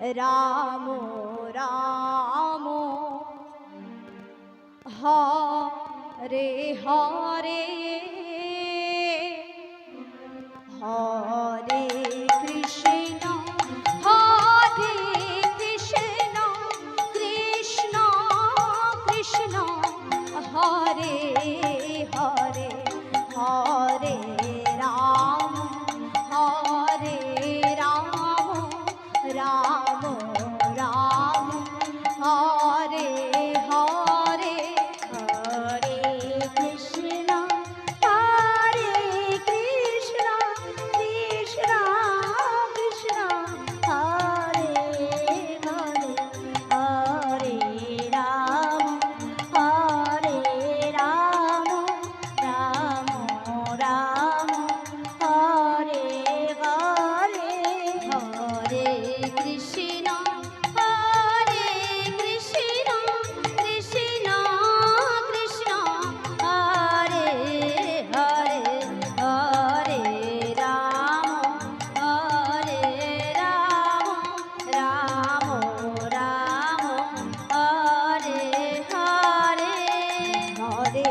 Ram Ram Hare Hare Hare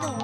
너무